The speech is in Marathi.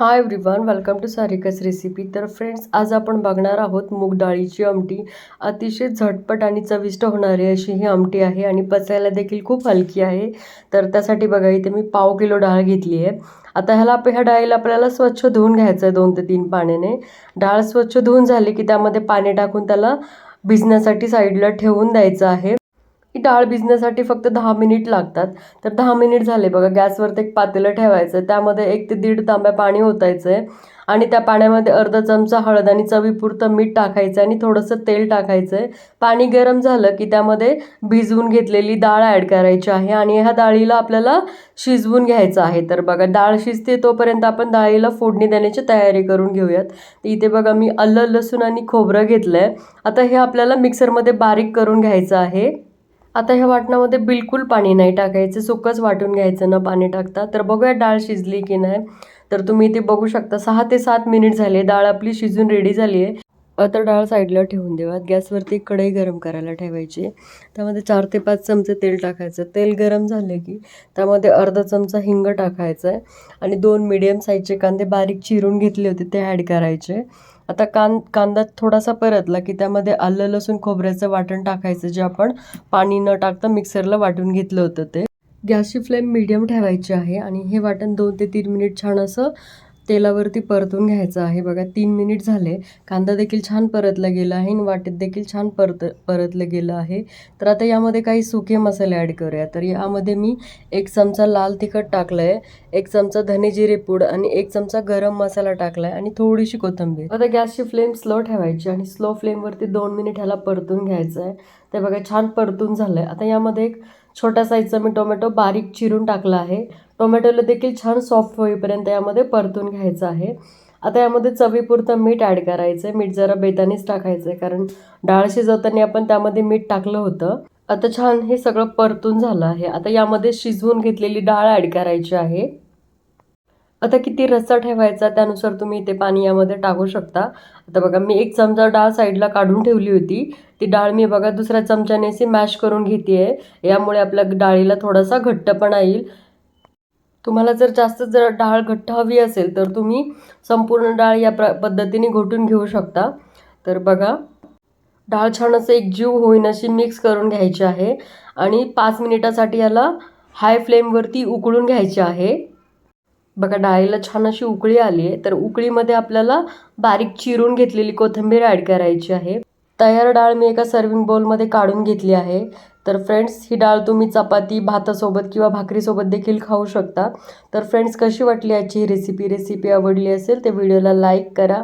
Hi everyone welcome to Sarika's recipe तर फ्रेंड्स आज आपण बघणार आहोत मूग डाळीची आमटी. अतिशय झटपट आणि चविष्ट होणारी अशी ही आमटी आहे आणि पचायला देखील खूप हलकी आहे. तर त्यासाठी बघा इथे मी पाव किलो डाळ घेतली आहे. आता ह्याला आप ह्या डाळीला आपल्याला स्वच्छ धुवून घ्यायचं आहे दोन ते तीन पाण्याने. डाळ स्वच्छ धुवून झाली की त्यामध्ये पाणी टाकून त्याला भिजण्यासाठी साईडला ठेवून द्यायचं आहे. ही डाळ भिजण्यासाठी फक्त दहा मिनिट लागतात. तर दहा मिनिट झाले बघा गॅसवरती एक पातेलं ठेवायचं त्यामध्ये एक ते दीड तांब्या पाणी ओतायचं आहे आणि त्या पाण्यामध्ये अर्धा चमचा हळद आणि चवीपुरतं मीठ टाकायचं आणि थोडंसं तेल टाकायचं आहे पाणी गरम झालं की त्यामध्ये भिजवून घेतलेली डाळ ॲड करायची आहे आणि ह्या डाळीला आपल्याला शिजवून घ्यायचं आहे. तर बघा डाळ शिजते तोपर्यंत आपण डाळीला फोडणी देण्याची तयारी करून घेऊयात. तर इथे बघा मी आलं लसूण आणि खोबरं घेतलं आहे आता हे आपल्याला मिक्सरमध्ये बारीक करून घ्यायचं आहे. आता ह्या वाटणामध्ये बिलकुल पाणी नाही टाकायचं सुकंच वाटून घ्यायचं न पाणी टाकता. तर बघूया डाळ शिजली की नाही. तर तुम्ही इथे बघू शकता सहा ते सात मिनिट झाले डाळ आपली शिजून रेडी झाली आहे तर डाळ साईडला ठेवून देऊयात गॅसवरती कढई गरम करायला ठेवायची. त्यामध्ये चार ते पाच चमचे तेल टाकायचं. तेल गरम झाले की त्यामध्ये अर्धा चमचा हिंग टाकायचा आहे आणि दोन मिडियम साईजचे कांदे बारीक चिरून घेतले होते ते ॲड करायचे. आता कां कांदा थोडासा परतला की त्यामध्ये आलं लसूण खोबऱ्याचं वाटण टाकायचं जे आपण पाणी न टाकता मिक्सरला वाटून घेतलं होतं ते. गॅसची फ्लेम मीडियम ठेवायची आहे आणि हे वाटण दोन ते तीन मिनिट छान असं तेलावरती परतून घ्यायचं आहे. बघा तीन मिनिट झाले. कांदा देखील छान परतला गेला आहे आणि वाटेत देखील छान परत परतलं गेलं आहे. तर आता यामध्ये काही सुके मसाले ॲड करूया. तर यामध्ये मी एक चमचा लाल तिखट टाकलं आहे एक चमचा धने जिरे पूड आणि एक चमचा गरम मसाला टाकला आहे आणि थोडीशी कोथिंबीर. आता गॅसची फ्लेम स्लो ठेवायची आणि स्लो फ्लेमवरती दोन मिनिट ह्याला परतून घ्यायचं आहे ते बघा छान परतून झालं आहे आता यामध्ये एक छोट्या साईजचा मी टोमॅटो बारीक चिरून टाकला आहे. टोमॅटोला देखील छान सॉफ्ट होईपर्यंत यामध्ये परतून घ्यायचं आहे. आता यामध्ये चवीपुरतं मीठ ॲड करायचं आहे मीठ जरा बेतानीच टाकायचं आहे कारण डाळ शिजवताना आपण त्यामध्ये मीठ टाकलं होतं. आता छान हे सगळं परतून झालं आहे. आता यामध्ये शिजवून घेतलेली डाळ ॲड करायची आहे. आता किती रस्सा ठेवायचा त्यानुसार तुम्ही इथे पाणी यामध्ये टाकू शकता. आता बघा मी एक चमचा डाळ साईडला काढून ठेवली होती. ती डाळ मी बघा दुसऱ्या चमच्याने अशी मॅश करून घेते आहे यामुळे आपल्या डाळीला थोडासा घट्टपणा येईल. तुम्हाला जर जास्त जर डाळ घट्ट हवी असेल तर तुम्ही संपूर्ण डाळ या प्र पद्धतीने घोटून घेऊ शकता. तर बघा डाळ छान असं एक जीव होईन अशी मिक्स करून घ्यायची आहे. आणि पाच मिनिटासाठी याला हाय फ्लेमवरती उकळून घ्यायची आहे. बघा डाळीला छान अशी उकळी आली आहे. तर उकळीमध्ये आपल्याला बारीक चिरून घेतलेली कोथिंबीर ॲड करायची आहे. तयार डाळ मी एका सर्विंग बाउलमध्ये काढून घेतली आहे. तर फ्रेंड्स ही डाळ तुम्ही चपाती भातासोबत किंवा भाकरीसोबत देखील खाऊ शकता. तर फ्रेंड्स कशी वाटली याची रेसिपी रेसिपी आवडली असेल तर व्हिडिओला लाईक करा.